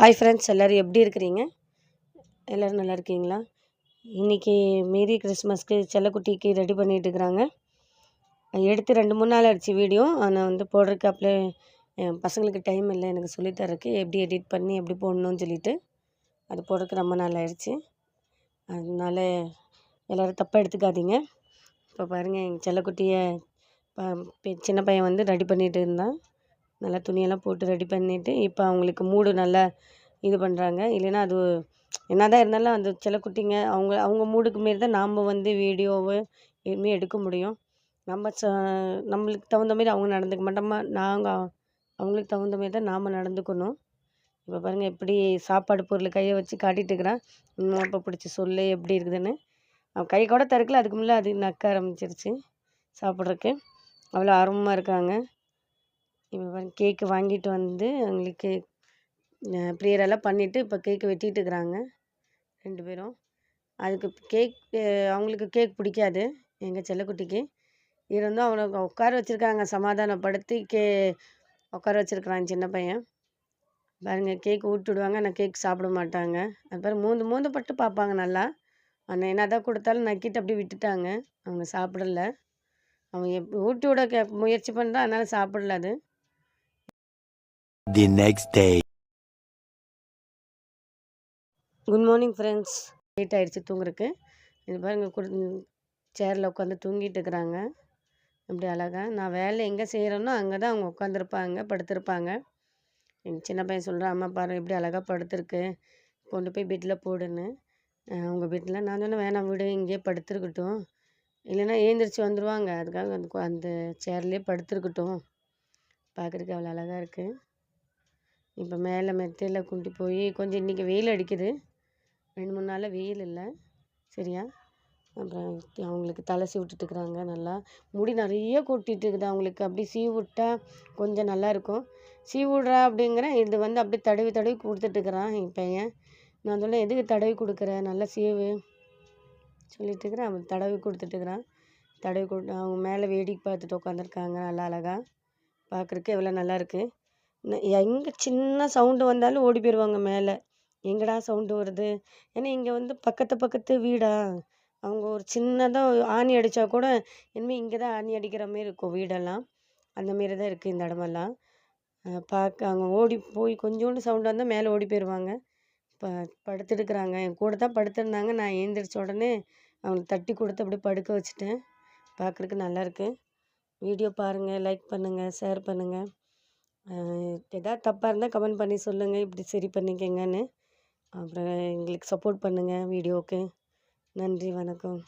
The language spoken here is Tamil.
ஹாய் ஃப்ரெண்ட்ஸ் எல்லோரும் எப்படி இருக்கிறீங்க? எல்லோரும் நல்லா இருக்கீங்களா? இன்றைக்கி மேரி கிறிஸ்மஸ்க்கு செல்லக்குட்டிக்கு ரெடி பண்ணிகிட்டு இருக்கிறாங்க. எடுத்து ரெண்டு மூணு நாள் ஆயிடுச்சு வீடியோ. ஆனால் வந்து போடுறதுக்கு அப்படியே என் பசங்களுக்கு டைம் இல்லை. எனக்கு சொல்லித்தரக்கு எப்படி எடிட் பண்ணி எப்படி போடணும்னு சொல்லிட்டு அது போடுறதுக்கு ரொம்ப நாள் ஆயிடுச்சு. அதனால எல்லோரும் தப்பாக எடுத்துக்காதீங்க. இப்போ பாருங்கள் எங்கள் செல்லக்குட்டியை சின்ன பையன் வந்து ரெடி பண்ணிகிட்டு இருந்தான். நல்லா துணியெல்லாம் போட்டு ரெடி பண்ணிவிட்டு இப்போ அவங்களுக்கு மூடு நல்லா இது பண்ணுறாங்க இல்லைன்னா அது என்ன தான் இருந்தாலும் அந்த சில குட்டிங்க அவங்க அவங்க மூடுக்கு மாரி தான் நாம் வந்து வீடியோவு எதுவுமே எடுக்க முடியும். நம்ம ச நம்மளுக்கு தகுந்த மாரி அவங்க நடந்துக்க மாட்டோமா. நாங்கள் அவங்களுக்கு தகுந்த மாரி தான் நாம் நடந்துக்கணும். இப்போ பாருங்கள் எப்படி சாப்பாடு பொருள் கையை வச்சு காட்டிகிட்டு இருக்கிறான். இன்னும் இப்போ பிடிச்சி சொல்லு எப்படி இருக்குதுன்னு. அவன் கை கூட திறக்கல அதுக்கு முன்னே அது நக்க ஆரம்பிச்சிருச்சு சாப்பிட்றக்கு அவ்வளோ ஆர்வமாக இருக்காங்க. இப்போ பாருங்க கேக்கு வாங்கிட்டு வந்து அவங்களுக்கு ப்ரேயரெல்லாம் பண்ணிவிட்டு இப்போ கேக்கு வெட்டிகிட்டு இருக்கிறாங்க ரெண்டு பேரும். அதுக்கு கேக் அவங்களுக்கு கேக் பிடிக்காது எங்கள் செல்லக்குட்டிக்கு. இருந்தும் அவனை உட்கார வச்சுருக்காங்க சமாதானப்படுத்தி கே உட்கார வச்சுருக்குறான் சின்ன பையன். பாருங்கள் கேக் விட்டுடுவாங்க ஆனால் கேக் சாப்பிட மாட்டாங்க. அது பாரு மூந்து மூந்து பட்டு பார்ப்பாங்க நல்லா. ஆனால் என்ன தான் கொடுத்தாலும் நக்கிட்டு அப்படியே விட்டுட்டாங்க. அவங்க சாப்பிடல. அவங்க எப் ஊட்டி விட கே முயற்சி பண்ணுறான் அதனால் சாப்பிடல அது. The next day. Good morning friends late ஆகிடுச்சு தூங்குறதுக்கு. இது பாருங்கள் குடு சேரில் உட்காந்து தூங்கிட்டு இருக்கிறாங்க. அப்படி அழகாக நான் வேலை எங்கே செய்கிறேனோ அங்கே தான் அவங்க உட்காந்துருப்பாங்க படுத்திருப்பாங்க. எங்கள் சின்ன பையன் சொல்கிறான் அம்மா பாரு எப்படி அழகாக படுத்திருக்கு. கொண்டு போய் பெட்டில் போடுன்னு. அவங்க பெட்டில் நான் சொன்னேன் வேணாம் விடு இங்கேயே படுத்துருக்கட்டும். இல்லைன்னா ஏந்திரிச்சு வந்துடுவாங்க அதுக்காக அந்த அந்த சேர்லேயே படுத்துருக்கட்டும். பார்க்குறதுக்கு அவ்வளோ அழகாக இருக்குது இப்போ மேலே மெத்தையில் கொண்டு போய் கொஞ்சம் இன்றைக்கி வெயில் அடிக்குது. ரெண்டு மூணு நாளில் வெயில் இல்லை. சரியா? அப்புறம் அவங்களுக்கு தலை சீவிட்டுட்டுருக்குறாங்க நல்லா. முடி நிறைய கொட்டிட்டு இருக்குது அவங்களுக்கு. அப்படி சீவி கொஞ்சம் நல்லா இருக்கும். விட்றா அப்படிங்கிறேன் இது வந்து அப்படியே தடவி தடவி கொடுத்துட்ருக்குறான் என் பையன். நான் சொன்னேன் எதுக்கு தடவி கொடுக்குற? நல்லா சீவு. சொல்லிட்டுருக்குறேன். அவன் தடவி கொடுத்துட்டுருக்குறான். தடவி கொடு அவங்க மேலே வேடிக்கை பார்த்துட்டு உட்காந்துருக்காங்க நல்லா அழகாக பார்க்குறக்கு எவ்வளோ நல்லா இருக்குது எங்கே சின்ன சவுண்டு வந்தாலும் ஓடி போயிடுவாங்க மேலே. எங்கடா சவுண்டு வருது? ஏன்னா இங்கே வந்து பக்கத்து பக்கத்து வீடா? அவங்க ஒரு சின்னதாக ஆணி அடித்தா கூட இனிமேல் இங்கே தான் ஆணி அடிக்கிற மாரி இருக்கும் வீடெல்லாம். அந்த மாரி தான் இருக்குது இந்த இடமெல்லாம். பார்க்க அவங்க ஓடி போய் கொஞ்சோண்டு சவுண்டு வந்தால் மேலே ஓடி போயிடுவாங்க ப படுத்துட்டுருக்குறாங்க. என் கூட தான் படுத்திருந்தாங்க. நான் எழுந்திரிச்ச உடனே அவங்களுக்கு தட்டி கொடுத்து அப்படியே படுக்க வச்சுட்டேன். பார்க்குறக்கு நல்லாயிருக்கு வீடியோ பாருங்கள் லைக் பண்ணுங்கள் ஷேர் பண்ணுங்கள் ஏதாவது தப்பாக இருந்தால் கமெண்ட் பண்ணி சொல்லுங்கள் இப்படி சரி பண்ணிக்கங்கன்னு. அப்புறம் எங்களுக்கு சப்போர்ட் பண்ணுங்கள் வீடியோவுக்கு நன்றி வணக்கம்.